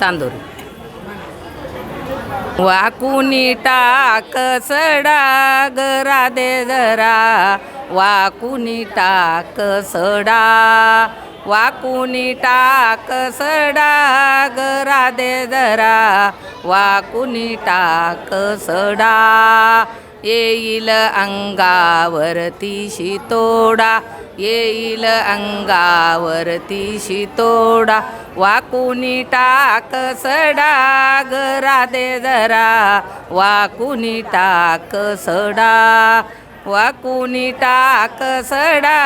चांदोरी. वाकुनी टाक सडा गरा दे जरा. वाकुनी टाक सडा. वाकुनी टाक सडा गरा दे जरा. वाकुनी टाक सडा. येईल अंगावरती शितोडा येईल अंगावरती शितोडा. वाकुनी टाक सडा राधे दे जरा. वाकुनी टाक सडा वाकुनी टाक सडा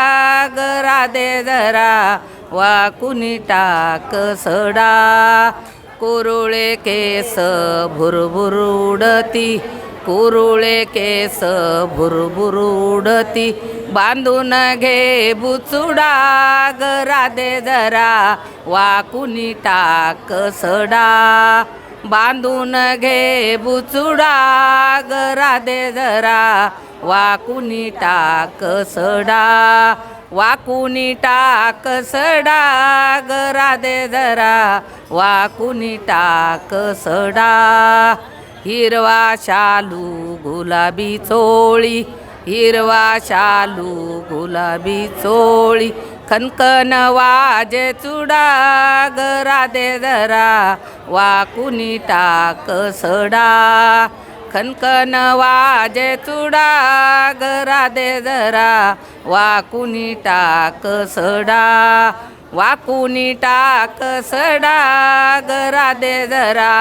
राधे दे जरा. वाकुनी टाक सडा. कुरुळे केस भुरभुरुडती कुरुळे केस भुरभुर उडती बांधून घे बुचुडा राधे जरा वाकुनी टाक सडा. बांधून घे बुचुडा गरा जरा वाकुनी टाक सडा. वाकुनी टाक सडा गरा दे जरा वाकुनी टाक सडा. हिरवा शालू गुलाबी चोळी. हिरवा शालू गुलाबी चोळी. खनकन वाजे चुडा गरा दे जरा. वाकुनी टाक सडा. खनखन वाजे चुडा घरा दे जरा वाकुनी टाक सडा वाकुनी टाक सडा घरा दे जरा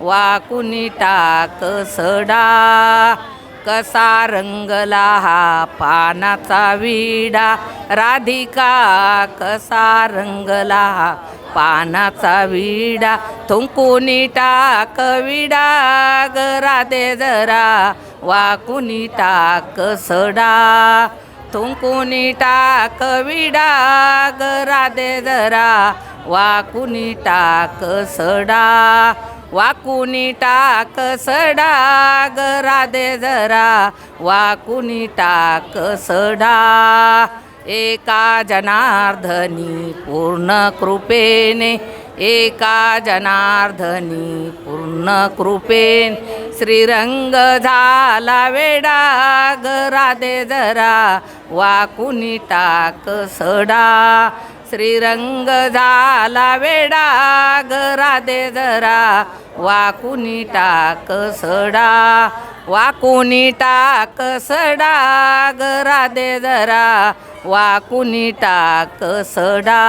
वाकुनी टाक सडा. कसा रंगला हा पानाचा विडा? राधिका कसा रंगला हा पानाचा विडा? थुंकुनी टाक विडा गरा दे जरा वाकुनी टाक सडा. थुंकुनी टाक विडा गरा दे जरा वाकुनी टाक सडा. वाकुनी टाक सडा राधे जरा. वाकुनी टाक सडा. एका जनार्दनी पूर्ण कृपेने एका जनार्दनी पूर्ण कृपेन. श्रीरंग झाला वेडा ग राधे जरा. वाकुनी टाक सडा. श्रीरंग झाला वेडा गरा दे जरा. वाकुनी टाक सडा वाकुनी टाक सडा गरा दे जरा. वाकुनी टाक सडा.